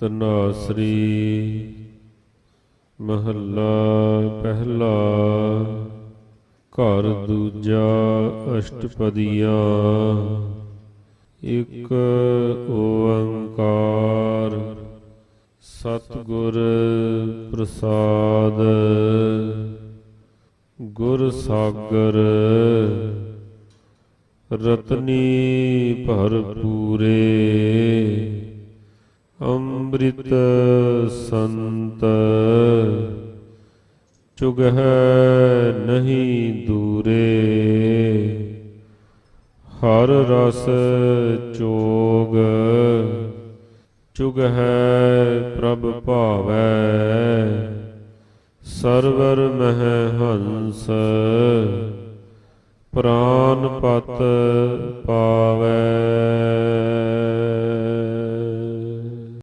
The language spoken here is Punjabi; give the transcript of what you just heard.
ਤਨਾਸਰੀ ਮਹੱਲਾ ਪਹਿਲਾ ਘਰ ਦੂਜਾ ਅਸ਼ਟਪਦੀਆਂ। ਇੱਕ ਓੰਕਾਰ ਸਤਿਗੁਰ ਪ੍ਰਸਾਦ। ਗੁਰ ਸਾਗਰ ਰਤਨੀ ਭਰਪੂਰੇ। ਅੰਮ੍ਰਿਤ ਸੰਤ, ਚੁਗਹ ਨਹੀਂ ਦੂਰੇ। ਹਰ ਰਸ ਚੋਗ ਚੁਗ ਹੈ ਪ੍ਰਭ ਭਾਵੈ। ਸਰਵਰ ਮਹਿ ਹੰਸ ਪ੍ਰਾਨ ਪਤ ਪਾਵੈ।